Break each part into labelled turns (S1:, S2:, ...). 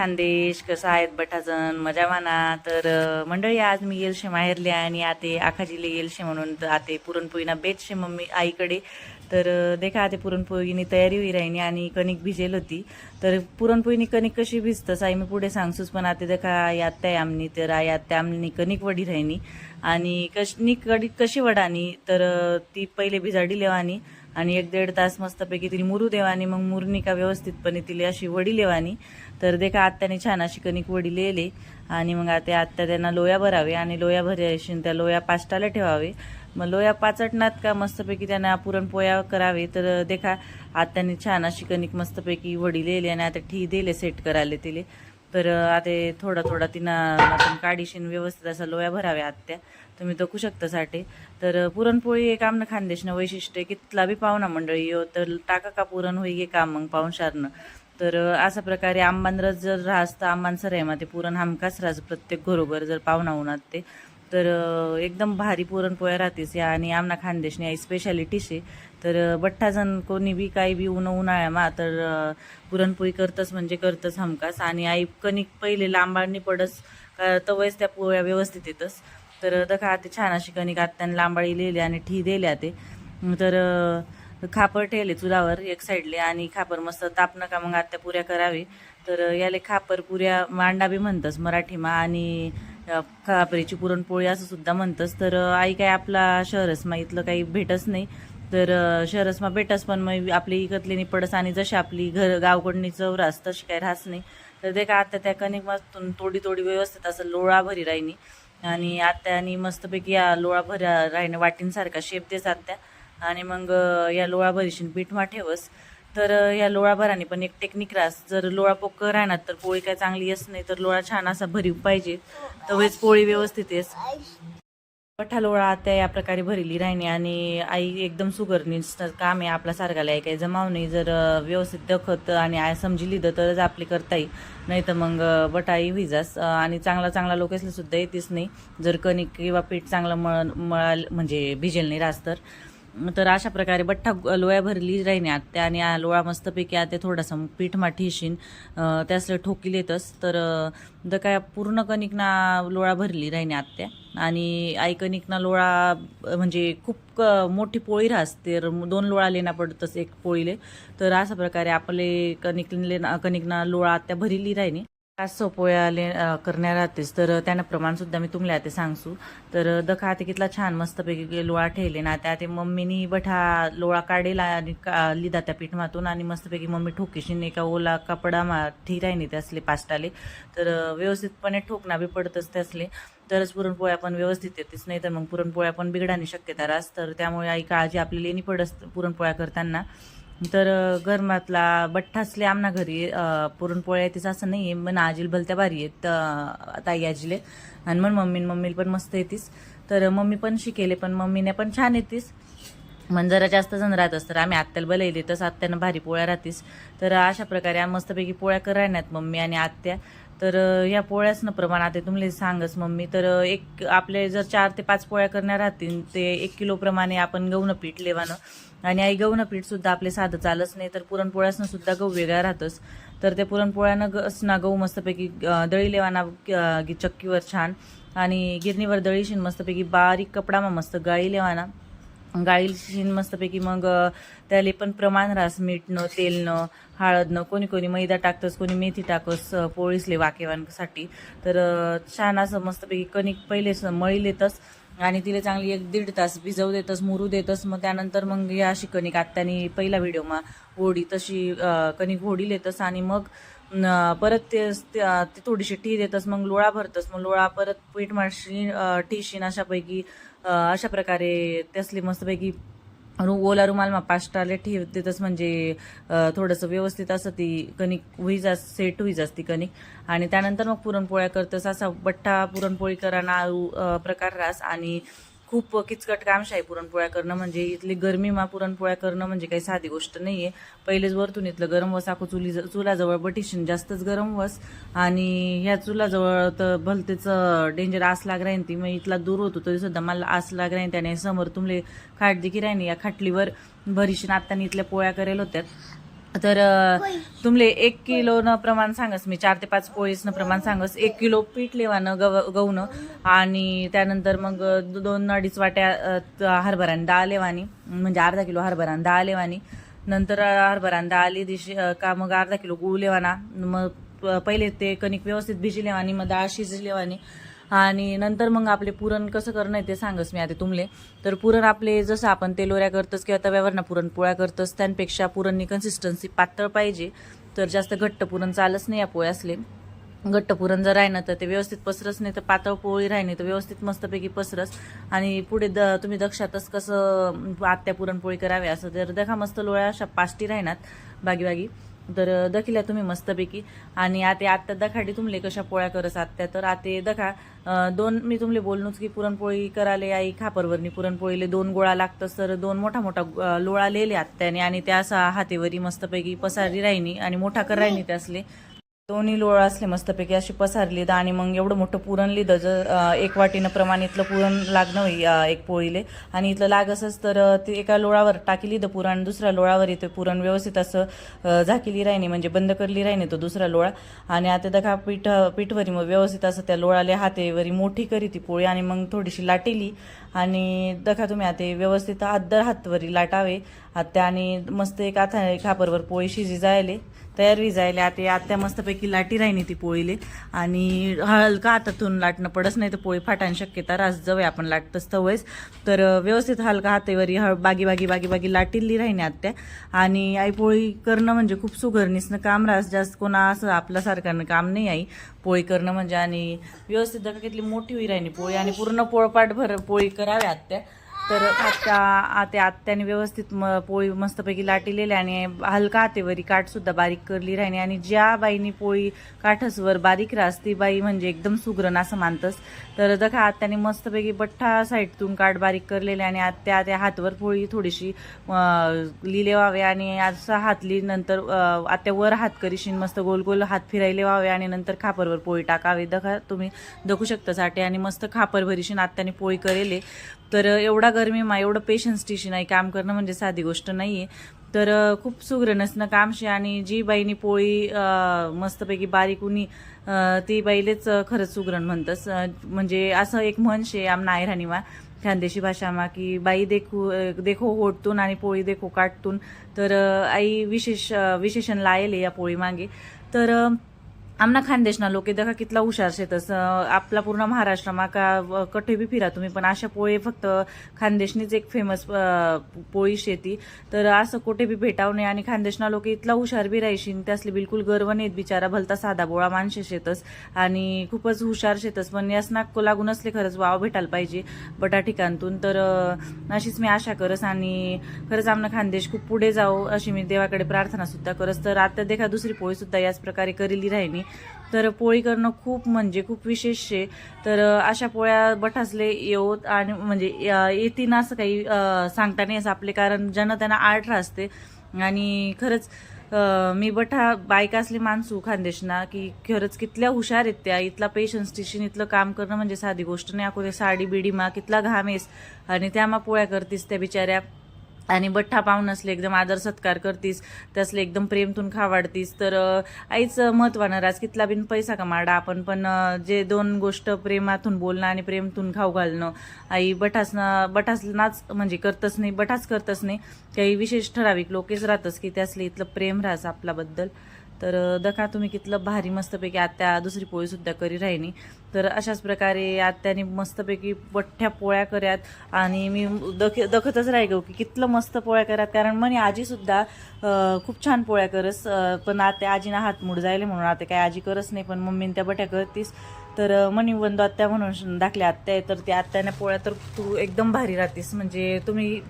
S1: खानदेश कसं आहेत बठाजण मजा माना. तर मंडळी आज मी येलशे माहेरले आणि आते आखाजीले येलशे म्हणून तर आते पुरणपोळीना बेचशे मम्मी आईकडे. तर देखा आते पुरणपोळीनी तयारी होई राहिनी आणि कणिक भिजेल होती. तर पुरणपोळीनी कणिक कशी भिजतस आई मी पुढे सांगसूच पण आता देखा यात त्या आहे आमनी तर यात त्या आमनी कणिक वडी राहिनी. आणि कशनी कणिक कशी वडानी? तर ती पहिले भिजाडी लेवानी आणि एक दीड तास मस्तपैकी तिला मुरू देवानी मग मुरणी का व्यवस्थितपणे तिला अशी वडी लेवानी. तर देखा आत्याने छान अशी कणिक वडी लिहिले. आणि मग आता आत्या त्यांना लोया भरावे आणि लोया भरायशी त्या लोया पाचटाला ठेवावे. मग लोया पाचटनात का मस्तपैकी त्यांना पुरणपोळ्या करावे. तर देखा आत्याने छान अशी कणिक मस्तपैकी वडी लिहिले आणि आता ठी दिले सेट करायला तिले. तर आता थोडा थोडा तिनं काढीशीन व्यवस्थित असा लोया भराव्या आत्या. तुम्ही बघू शकता साठी. तर पुरणपोळी एक आमनं खानदेशनं वैशिष्ट्य कितला बी पाहुणा मंडळी येऊ तर टाका का पुरण होई गे काम मग पाहुणशारनं तर अशा प्रकारे आंबान रस जर राहस तर आंबान सर आहे ते पुरण हमखास राहस प्रत्येक घरोघर जर पाहुणा उन्हात ते तर एकदम भारी पुरणपोळ्या राहतेस या. आणि आमना खानदेशने आई स्पेशालिटी शे तर बठ्ठाजण कोणी बी काही बी उन्हा उन्हाळ्यामा तर पुरणपोळी करतच म्हणजे करतच हमखास. आणि आई कणिक पहिले लांबाळणी पडस का तवयच त्या पोळ्या व्यवस्थित येतच तर दखा ते छान अशी कणिक आत्याने लांबाळी लिहिली आणि ठी दिल्या ते. तर खापर ठेवले चुलावर एक साईडले आणि खापर मस्त तापणं का मग आत्या पुऱ्या करावी. तर याले खापर पुऱ्या मांडा बी म्हणतस मराठीमा आणि खापरीची पुरणपोळी असं सुद्धा म्हणतस. तर आई काय आपला शहरसमा इथलं काही भेटच नाही. तर शहरसमा भेटस पण मग आपली इकतली पडस आणि जशी आपली घर गावकडणी चौरास तशी काही राहस नाही. तर ते का आत्ता त्या कणिक मस्तून थोडी थोडी व्यवस्थित असं लोळा भरी राहिनी आणि आत्यानी मस्तपैकी या लोळा भऱ्या राहिने वाटींसारखा शेप देस आत्या. आणि मग या लोळा भरीशीन पीठमा ठेवस तर या लोळा भराने पण एक टेक्निक रास. जर लोळा पोक राहणार तर पोळी काय चांगली येस नाही तर लोळा छान असा भरीव पाहिजे. तवेच पोळी व्यवस्थित येस. पठा लोळा आता या प्रकारे भरिली राहिनी आणि आई एकदम सुगरणी काम आहे. आपला सारखाला आहे काही जमाव नाही. जर व्यवस्थित दखत आणि आय समजी लिहिलं तरच आपली करता येईल. नाही तर मग बटाई होईजास आणि चांगला चांगला लोकेसला सुद्धा येतेच नाही. जर कणिक किंवा पीठ चांगलं मळ मळाल म्हणजे भिजेल नाही रास तर. तर अशा प्रकारे बठ्ठा लोया भरली राहिने आत्या आणि लोळा मस्तपैकी आत्या थोडासा पीठ माठीशीन त्यास ठोकी येतच. तर द काय पूर्ण कणिकना लोळा भरली राहिने आत्या. आणि आई कणिकना लोळा म्हणजे खूप मोठी पोळी राहस. तर दोन लोळा लेना पडतस एक पोळीले. तर अशा प्रकारे आपले कणिक लेना कणिकना लोळा आत्या भरली राहिनी पाच सोपोळ्या ले करण्या राहतेस तर त्यानं प्रमाणसुद्धा मी तुम्हाला ते सांगसू तर दखा ते कितला छान मस्तपैकी लोळा ठेवले ना त्या ते मम्मीनी बठा लोळा काढेला आणि का- लिदा त्या पीठमातून आणि मस्तपैकी मम्मी ठोकेशीन एका ओला कपडा मा नाही त्यासले पास्टाले. तर व्यवस्थितपणे ठोकणा बी पडतच त्यासले. तरच पुरणपोळ्या पण व्यवस्थित येतेच नाही तर मग पुरणपोळ्या पण बिघडानी शक्यता रास. तर त्यामुळे आई काळजी आपली लेणी पडस पुरणपोळ्या करताना. तर गरमातला गरमातला बठ्ठासले आमना घरी पुरणपोळ्या येतेच असं नाही आहे मग आजील भलत्या भारी आहेत ताई आजीले. आणि मग मम्मी मम्मीला पण मस्त येतीस. तर मम्मी पण शिकेले पण मम्मीने पण छान येतीस. मग जरा जास्त जण राहत तर आम्ही आत्याला बलवली तसं आत्यानं भारी पोळ्या राहतीस. तर अशा प्रकारे आम्ही मस्तपैकी पोळ्या करायनात मम्मी आणि आत्या. तर या पोळ्यासनं प्रमाण आता तुम्हाला सांगच मम्मी तर एक आपले जर चार ते पाच पोळ्या करण्या राहतील ते एक किलोप्रमाणे आपण गहूनं पीठ लेवानं. आणि आई गहूनं पीठसुद्धा आपले साधं चालच नाही तर पुरणपोळ्यासनं सुद्धा गहू वेगळा राहतच तर ते पुरणपोळ्यानं ग गहू मस्तपैकी दळी लेवाना गी- चक्कीवर छान. आणि गिरणीवर दळीशीन मस्तपैकी बारीक कपडामा मस्त गाळी लेवाना. गाळीशीन मस्तपैकी मग त्याले पण प्रमाण रास मीठनं तेलनं हळदनं कोणी कोणी मैदा टाकतस कोणी मेथी टाकस पोळीसले वाकेवांसाठी तर छान असं मस्तपैकी कणिक पहिले मळी लेतस आणि तिला चांगली एक दीड तास भिजवू देतस मुरू देतस. मग त्यानंतर मग या अशी कणिक आत्यानी पहिला व्हिडिओमा ओढी तशी कणिक होडी लेतस आणि मग परत ते ते ते थोडीशी टी देतस मग लोळा भरतस. मग लोळा परत पीठ मारशी टीशीन अशापैकी अशा प्रकारे त्यासले मस्तपैकी रु ओला रुमालमा पाष्टाले ठेव देतस म्हणजे थोडंसं व्यवस्थित असं ती कणिक होईजा सेट होईजास ती कणिक. आणि त्यानंतर मग पुरणपोळ्या करतस असा बठ्ठा पुरणपोळी कराना अ, प्रकार रास आणि खूप किचकट कामशा आहे पुरणपोळ्या करणं म्हणजे इथली गरमीमा पुरणपोळ्या करणं म्हणजे काही साधी गोष्ट नाही आहे पहिलेच वरतून इथलं गरम वस आखो चुली चुलाजवळ बटिशन जास्तच गरम वस. आणि ह्या चुलाजवळ तर भलतेच डेंजर आस लाग राहीन ती. मग इथला दूर होतो तरी सुद्धा मला आस लाग राहीन. त्याने समोर तुमले खाट देखील राहीन या खाटलीवर भरीशन आत्ताने इथल्या पोळ्या करेल होत्या. तर तुमले एक किलो न प्रमाण सांगस मी चार ते पाच पोळीस न प्रमाण सांगस. एक किलो पीठ लेवानं गव गहूनं. आणि त्यानंतर मग दोन अडीच वाट्या हरभऱ्याने डाळ लेवानी. म्हणजे अर्धा किलो हरभऱ्याने डाळ लेवानी. नंतर हरभऱ्याने डाळ आली दिशी का मग अर्धा किलो गूळ लेवाना. मग पहिले ते कणिक व्यवस्थित भिजी लेवानी मग डाळ शिजली लेवानी. आणि नंतर मग आपले पुरण कसं करणं आहे ते सांगस मी आता तुमले तर पुरण आपले जसं आपण तेलोऱ्या करतोस किंवा तव्यावरनं पुरणपोळ्या करतस करतोस त्यांपेक्षा पुरणनी कन्सिस्टन्सी पातळ पाहिजे. तर जास्त घट्ट पुरण चालच नाही या पोळ्या असले घट्ट पुरण जर राहिलं तर ते व्यवस्थित पसरस नाही तर पातळ पोळी राहिली तर व्यवस्थित मस्तपैकी पसरस. आणि पुढे द तुम्ही दक्षातच कसं आत्या पुरणपोळी करावी असं तर देखा मस्त लोळ्या अशा पाष्टी राहणार बागी बागी. तर दखिल्या तुम्ही मस्तपैकी. आणि आता आत्ता दखाडी तुमले कशा पोळ्या करस आत्या तर आते दखा दोन मी तुमले बोलणूच की पुरणपोळी कराले आई खापरवरनी पुरणपोळीले दोन गोळा लागतस तर दोन मोठा मोठा लोळा लिहिले आत्याने आणि त्या असा हातेवरी मस्तपैकी पसारी राहिनी आणि मोठा कर राहिनी त्यासले. दोन्ही लोळ असले मस्तपैकी अशी पसारली आणि मग एवढं मोठं पुरण लिहिलं जर एक वाटीनं प्रमाण इथलं पुरण लागणं होई एक पोळीले. आणि इथलं लागसच तर ते एका लोळावर टाकीली द पुरण दुसऱ्या लोळावर येते पुरण व्यवस्थित असं झाकली राहिनी म्हणजे बंद करली राहिनी तो दुसरा लोळा. आणि आता दखा पीठ पीठवरी मग व्यवस्थित असं त्या लोळाले हातेवरी मोठी करी ती पोळी आणि मग थोडीशी लाटेली. आणि दखा तुम्ही आता व्यवस्थित अद्दर हातवरी लाटावे. आत्या आणि मस्त एक आता खापरवर पोळी शिजी जायले. तयार वी आता आत्या मस्तपैकी लाटी राहिनी ती पोळीले. आणि हलका हातातून लाटणं पडस नाही तर पोळी फाटायची शक्यता रास जवळ आपण लाटतच तवयच तर व्यवस्थित हलका हातेवरी हळ बागी बागी बागी बागी लाटिल्ली राहिनी आत्या. आणि आई पोळी करणं म्हणजे खूप सुगरणीसनं काम रास जास्त कोणा असं आपल्यासारखं काम नाही आई. पोळी करणं म्हणजे आणि व्यवस्थित दका किती मोठी होई राहिनी पोळी. आणि पूर्ण पोळपाट भर पोळी कराव्या आत्या. तर आत्या आत्या आत्याने व्यवस्थित म पोळी मस्तपैकी लाटिलेली आणि हलका हातेवरी काठसुद्धा बारीक करली राहिली. आणि ज्या बाईनी पोळी काठसवर बारीक रास ती बाई म्हणजे एकदम सुगरण असं मानतस. तर दखा आत्याने मस्तपैकी बठ्ठा साईडतून काठ बारीक करलेले आणि आत्या त्या हातवर पोळी थोडीशी लिहिले व्हावे आणि असं हातली नंतर आत्या वर हात करीशीन मस्त गोल गोल हात फिरायले व्हावे आणि नंतर खापरवर पोळी टाकावे. दखा तुम्ही दखू शकता साठी आणि मस्त खापर भरीशीन आत्याने पोळी करेले. तर एवढा गरमीमा एवढं पेशन्स टीशी नाही काम करणं म्हणजे साधी गोष्ट नाहीये. तर खूप खूप सुगरणसनं काम शे आणि जी बाईनी पोळी मस्तपैकी बारीक उनी ती बाईलेच खरंच सुगरण म्हणतस. म्हणजे असं एक म्हण शे आमना आयराणीमा खानदेशी भाषामा की बाई देखू देखो होटतून आणि पोळी देखो काटतून. तर आई विशेष विशेषण लायले या पोळी मागे. तर आमना खानदेशना लोके दखा कितला हुशार शेतस आपला पूर्ण महाराष्ट्रमा का व- कठे बी फिरा तुम्ही पण अशा पोळी फक्त खानदेशनीच एक फेमस पोळी शेती. तर असं कुठे बी भेटाव नाही आणि खानदेशना लोक इतला हुशार बी राहायशीन त्यासले बिलकुल गर्व नाहीत बिचारा भलता साधा बोळा माणसे शेतस. आणि खूपच हुशार शेतस पण यासना लागून असले खरंच वाव भेटायला पाहिजे बटा ठिकाणतून तर अशीच मी आशा करस आणि खरंच आमना खानदेश खूप पुढे जाऊ अशी मी देवाकडे प्रार्थना सुद्धा करस. तर आता देखा दुसरी पोळी सुद्धा याच प्रकारे करेली राहिनी तर पोळी करणं खूप म्हणजे खूप विशेष आहे. तर अशा पोळ्या बठासले येऊत आणि म्हणजे अं, येतीन असं काही सांगता नाही असं आपले कारण ज्यांना त्यांना आर्ट असते. आणि खरंच मी बठा बायका असली माणसू खानदेशना की खरंच कितल्या हुशार आहेत त्या इथला पेशन्स टिशन इथलं काम करणं म्हणजे साधी गोष्ट नाही. अको ते साडी बिडी मा कितला घामेस आणि त्या मा पोळ्या करतीस त्या बिचाऱ्या. आणि बठ्ठा पाहून असले एकदम आदर सत्कार करतीस त्यासले एकदम प्रेमतून खावाडतीस. तर आईच महत्वानं राज कितला बिन पैसा कमाडा. आपण पण जे दोन गोष्ट प्रेमातून बोलणं आणि प्रेमतून खाऊ घालणं आई बठास बठासनाच म्हणजे करतच नाही बठाच करतच नाही. काही विशेष ठराविक लोकेच राहतच की त्यासले इथलं प्रेम राहस आपल्याबद्दल. तर दखा तुम्ही कितलं भारी मस्तपैकी आत्या दुसरी पोळीसुद्धा करी राहिनी तर अशाच प्रकारे आत्याने मस्तपैकी बठ्ठ्या पोळ्या कर्यात आणि मी दख दखतच राही गो की कितलं मस्त पोळ्या करत कारण म्हणे आजीसुद्धा खूप छान पोळ्या करस पण आत्या आजीना हात मूड जायले म्हणून आता काय आजी करस नाही पण मम्मीने त्या बट्या करतीस. तर अं, म्हणे बंधू आत्या म्हणून दाखल्या आत्या आहे तर त्या आत्याने पोळ्या तर तू एकदम भारी राहतीस. म्हणजे तुम्ही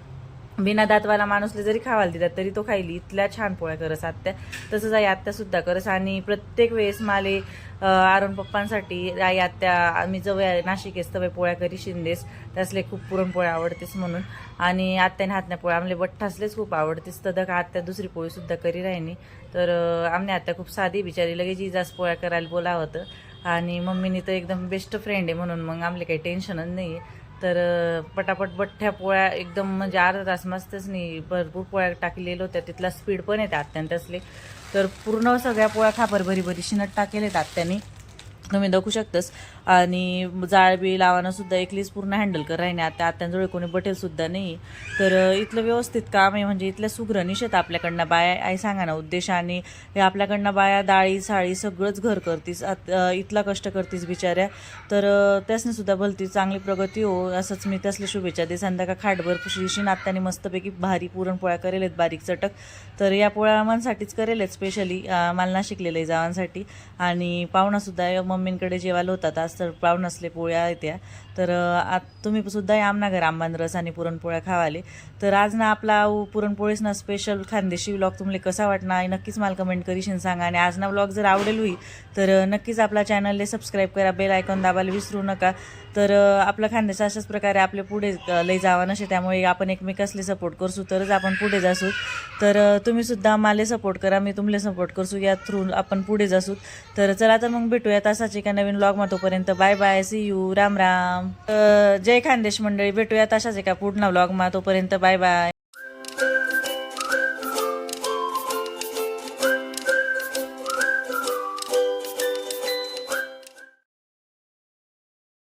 S1: बिना दातवाला माणूसले जरी खावायला दिला तरी तो खाईल. इथल्या छान पोळ्या करस आत्या तसंच आई आत्यासुद्धा करस. आणि प्रत्येक वेळेस माले आरुण पप्पांसाठी आई आत्या आम्ही जवळ नाशिक येस तवे पोळ्या करी शिंदेस. त्यासले खूप पुरणपोळ्या आवडतेस म्हणून. आणि आत्याने हातण्या पोळ्या आमले बठ्ठासलेच खूप आवडतेस. तर आत्या दुसरी पोळीसुद्धा करी राहिनी तर आमने आत्या खूप साधी बिचारी लगेच इजास पोळ्या करायला बोलावं होतं. आणि मम्मीनी तर एकदम बेस्ट फ्रेंड आहे म्हणून मग आमले काही टेन्शनच नाही आहे तर पटापट बठ्ठ्या पोळ्या एकदम म्हणजे अर्धा तास मस्तच नाही भरपूर पोळ्या टाकलेल्या होत्या. तिथला स्पीड पण येते आत्यांत तसले तर पूर्ण सगळ्या पोळ्या खापर भरी भरी शिनट आहेत आत्याने. तुम्ही दाखवू शकतास. आणि जाळबी लावाना सुद्धा एकलीच पूर्ण हँडल कर नाही आता आत्यांजवळ कोणी बटेल सुद्धा नाही. तर इथलं व्यवस्थित काम आहे. म्हणजे इथल्या सुग्रणीश आहेत आपल्याकडनं बाया आई सांगा ना उद्देश आणि हे आपल्याकडनं बाया डाळी साळी सगळंच घर करतीस. इथला कष्ट करतीस बिचाऱ्या. तर त्यासने सुद्धा भलती चांगली प्रगती हो. असंच मी त्यासले शुभेच्छा दे संध्याकाळ खाटभर शिशी नात्याने मस्तपैकी भारी पुरणपोळ्या करेल आहेत बारीक चटक. तर या पोळ्या मानसाठीच करेल आहेत स्पेशली मला ना शिकलेलं आहे जावांसाठी. आणि पाहुणासुद्धा मम्मींकडे जेवायला होतात. आज तर पाहुण असले पोळ्या येत्या तर आत तुम्ही सुद्धा या आमना घर आंबान रस आणि पुरणपोळ्या खावाले. तर आज ना आपला पुरणपोळीस ना स्पेशल खानदेशी व्लॉग तुम्हाला कसा वाटणार आहे नक्कीच मला कमेंट करीशन सांगा. आणि आज ना व्लॉग जर आवडेल होई तर नक्कीच आपला चॅनलला सबस्क्राईब करा बेल आयकॉन दाबायला विसरू नका. तर आपलं खानदेश अशाच प्रकारे आपले पुढे लई जावा नसे त्यामुळे आपण एकमेकासले सपोर्ट करसू तरच आपण पुढे जासू. तर तुम्हीसुद्धा मला सपोर्ट करा मी तुम्हाला सपोर्ट करसू या थ्रू आपण पुढे जासू. तर चला तर मग भेटूया तसाच एका नवीन व्लॉग मा तोपर्यंत. Bye bye see you Ram Ram. जय खानदेश मंडळी भेटूया तशाच एका पूर्ण व्लॉग मग तोपर्यंत बाय बाय.